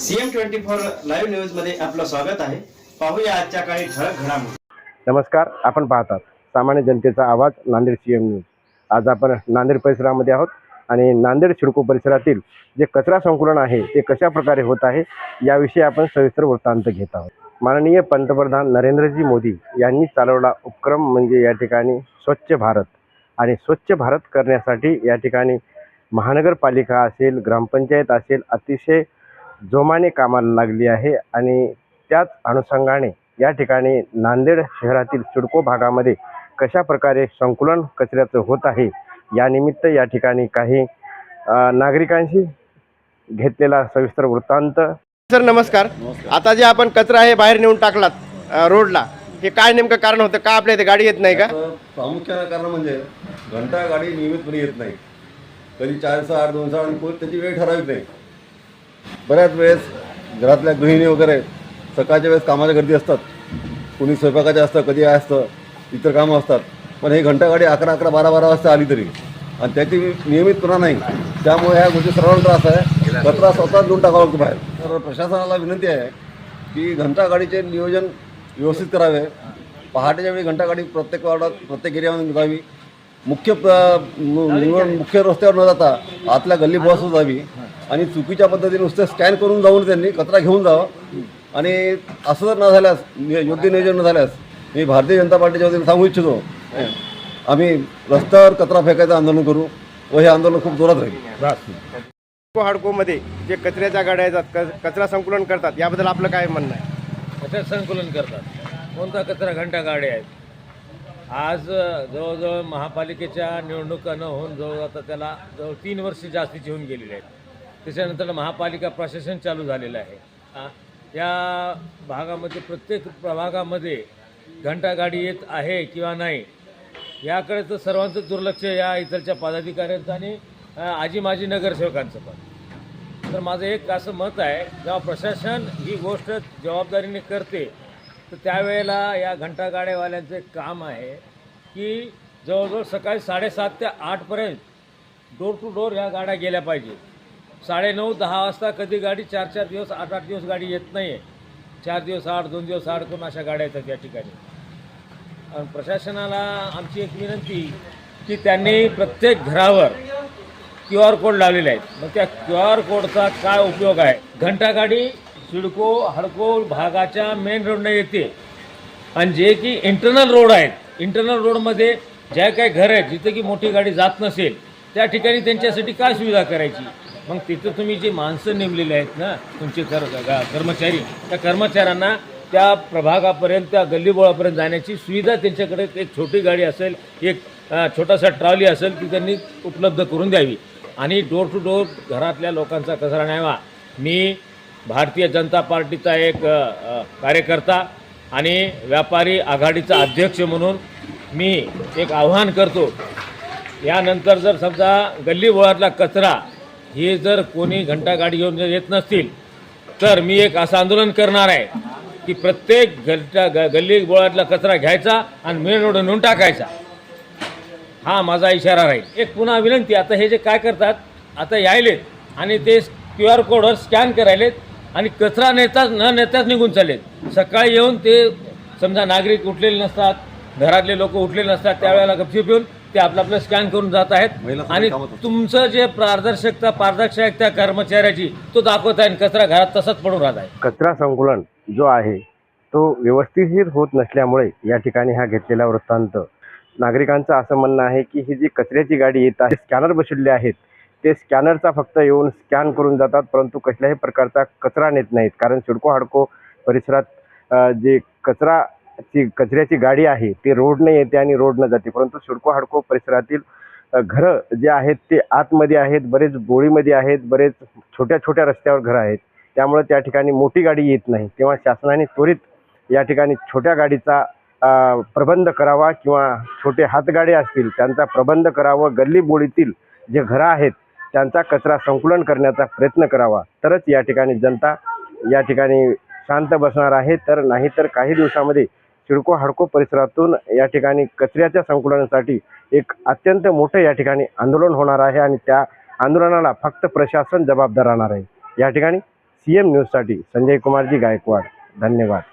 CM twenty four live न्यूजमध्ये आपलं स्वागत आहे. पाहूया आजच्या काही ठळक घडामोडी. नमस्कार आपण पाहतात सामान्य जनतेचा आवाज नांदेड सी एम न्यूज. आज आपण नांदेड परिसरामध्ये आहोत आणि नांदेड शिडको परिसरातील जे कचरा संकुलन आहे ते कशा प्रकारे होत आहे याविषयी आपण सविस्तर वृत्तांत घेत आहोत. माननीय पंतप्रधान नरेंद्रजी मोदी यांनी चालवला उपक्रम म्हणजे या ठिकाणी स्वच्छ भारत आणि स्वच्छ भारत करण्यासाठी या ठिकाणी महानगरपालिका असेल ग्रामपंचायत असेल अतिशय जोमाने कामाला लागली आहे आणि त्याच अनुषंगाने या ठिकाणी नांदेड शहरातील सिडको भागामध्ये कशा प्रकारे संकुलन कचऱ्याचं होत आहे यानिमित्त या ठिकाणी काही नागरिकांशी घेतलेला सविस्तर वृत्तांत. सर नमस्कार. आता जे आपण कचरा आहे बाहेर नेऊन टाकलात रोडला हे काय नेमकं कारण होतं? का आपल्या इथे गाडी येत नाही का? प्रामुख्यानं कारण म्हणजे घंटा गाडी नियमितपणे येत नाही. कधी चार सहा आठ दोन सहा आणि त्याची वेळ ठराविक नाही. बऱ्याच वेळेस घरातल्या गृहिणी वगैरे सकाळच्या वेळेस कामाच्या गर्दी असतात. कोणी स्वयंपाकाच्या असतं कधी काय असतं इतर कामं असतात. पण हे घंटागाडी अकरा अकरा बारा बारा वाजता आली तरी. आणि त्याची नियमितपणा नाही. त्यामुळे ह्या गोष्टी सर्वांना त्रास आहे. कचरा स्वतः देऊन टाकावा लागतो बाहेर. तर प्रशासनाला विनंती आहे की घंटागाडीचे नियोजन व्यवस्थित करावे. पहाटेच्या वेळी घंटागाडी प्रत्येक वार्डात प्रत्येक एरियामध्ये निघावी. मुख्य निवड मुख्य रस्त्यावर न जाता आतल्या गल्ली बसवर जावी. आणि चुकीच्या पद्धतीने नुसतं स्कॅन करून जाऊन त्यांनी कचरा घेऊन जावा. आणि असं जर न झाल्यास योग्य नियोजन न झाल्यास मी भारतीय जनता पार्टीच्या वतीने सांगू इच्छितो आम्ही रस्त्यावर कचरा फेकायचं आंदोलन करू व हे आंदोलन खूप जोरात राहील. हाडकोमध्ये जे कचऱ्याच्या गाड्या येतात कचरा संकुलन करतात याबद्दल आपलं काय म्हणणं आहे? कचरा संकलन करतात. कोणता कचरा घंटा गाड्या आहेत आज जवळजवळ महापालिकेच्या निवडणुका न होऊन जवळ आता त्याला जवळ तीन वर्ष जास्तीची होऊन गेलेली आहेत. त्याच्यानंतर महापालिका प्रशासन चालू झालेलं आहे. या भागामध्ये प्रत्येक प्रभागामध्ये घंटागाडी येत आहे किंवा नाही याकडे तर सर्वांचं दुर्लक्ष या इथलच्या पदाधिकाऱ्यांचं आणि आजी माजी नगरसेवकांचं पण. तर माझं एक असं मत आहे जेव्हा प्रशासन ही गोष्ट जबाबदारीने करते तर त्यावेळेला या घंटागाड्यावाल्यांचं एक काम आहे की जवळजवळ सकाळी साडेसात ते आठपर्यंत डोर टू डोर ह्या गाड्या गेल्या पाहिजेत. साडेनऊ दहा वाजता कधी गाडी चार चार दिवस आठ आठ दिवस गाडी येत नाही आहे चार दिवस आठ दोन दिवस आठ करून अशा गाड्या येतात या ठिकाणी. आणि प्रशासनाला आमची एक विनंती की त्यांनी प्रत्येक घरावर क्यू आर कोड लावलेले आहेत. मग त्या क्यू आर कोडचा काय उपयोग आहे? घंटा गाडी सिडको हडको भागाच्या मेन रोडने येते. आणि जे की इंटरनल रोड आहेत. इंटरनल रोडमध्ये ज्या काही घर आहेत जिथे की मोठी गाडी जात नसेल त्या ठिकाणी त्यांच्यासाठी काय सुविधा करायची? मग तिथं तुम्ही जी माणसं नेमलेली आहेत ना तुमचे कर कर्मचारी त्या कर्मचाऱ्यांना त्या प्रभागापर्यंत त्या गल्लीबोळापर्यंत जाण्याची सुविधा त्यांच्याकडे एक छोटी गाडी असेल एक छोटासा ट्रॉली असेल ती त्यांनी उपलब्ध करून द्यावी. आणि डोर टू डोर घरातल्या लोकांचा कचरा न्यावा. मी भारतीय जनता पार्टीचा एक कार्यकर्ता आणि व्यापारी आघाडीचा अध्यक्ष म्हणून मी एक आव्हान करतो. यानंतर जर समजा गल्लीबोळातला कचरा हे जर कोणी घंटा गाडी घेऊन जर येत नसतील तर मी एक असं आंदोलन करणार आहे की प्रत्येक घरच्या ग गल्ली बोळातला कचरा घ्यायचा आणि मेन रोड नेऊन टाकायचा. हा माझा इशारा राहील. एक पुन्हा विनंती आता हे जे काय करतात आता यायलेत आणि ते क्यू आर कोडवर स्कॅन करायलेत आणि कचरा नेताच न नेताच निघून चाललेत. सकाळी येऊन ते समजा नागरिक उठलेले नसतात घरातले लोक उठलेले नसतात त्यावेळेला गपशीप येऊन ते आपलं आपलं स्कॅन करून जात आहेत. आणि. तुमचं जे पारदर्शकता पारदर्शकता कर्मचाऱ्याची तो दाखवत आहे आणि कचरा घरात तसाच पडून राहत आहे. कचरा संकुलन जो आहे तो व्यवस्थित होत नसल्यामुळे या ठिकाणी हा घेतलेला वृत्तांत. नागरिकांचं असं म्हणणं आहे की ही जी कचऱ्याची गाडी येत आहे स्कॅनर बसवलेले आहेत ते स्कॅनरचा फक्त येऊन स्कॅन करून जातात परंतु कसल्याही प्रकारचा कचरा नेत नाहीत. कारण सिडको हाडको परिसरात जे ची कचऱ्याची गाडी आहे ती रोडने येते आणि रोडनं जाते. परंतु सिडको हाडको परिसरातील घरं जे आहेत ते आतमध्ये आहेत बरेच बोळीमध्ये आहेत बरेच छोट्या छोट्या रस्त्यावर घरं आहेत. त्यामुळे त्या ठिकाणी मोठी गाडी येत नाही. तेव्हा शासनाने त्वरित या ठिकाणी छोट्या गाडीचा प्रबंध करावा किंवा छोटे हातगाडी असतील त्यांचा प्रबंध करावा. गल्ली बोळीतील जे घरं आहेत त्यांचा कचरा संकुलन करण्याचा प्रयत्न करावा. तरच या ठिकाणी जनता या ठिकाणी शांत बसणार आहे. तर नाही तर काही दिवसामध्ये सिडको हाडको परिसरातून या ठिकाणी कचऱ्याच्या संकुलनासाठी एक अत्यंत मोठं या ठिकाणी आंदोलन होणार आहे आणि त्या आंदोलनाला फक्त प्रशासन जबाबदार राहणार आहे. या ठिकाणी सी एम न्यूजसाठी संजय कुमारजी गायकवाड. धन्यवाद.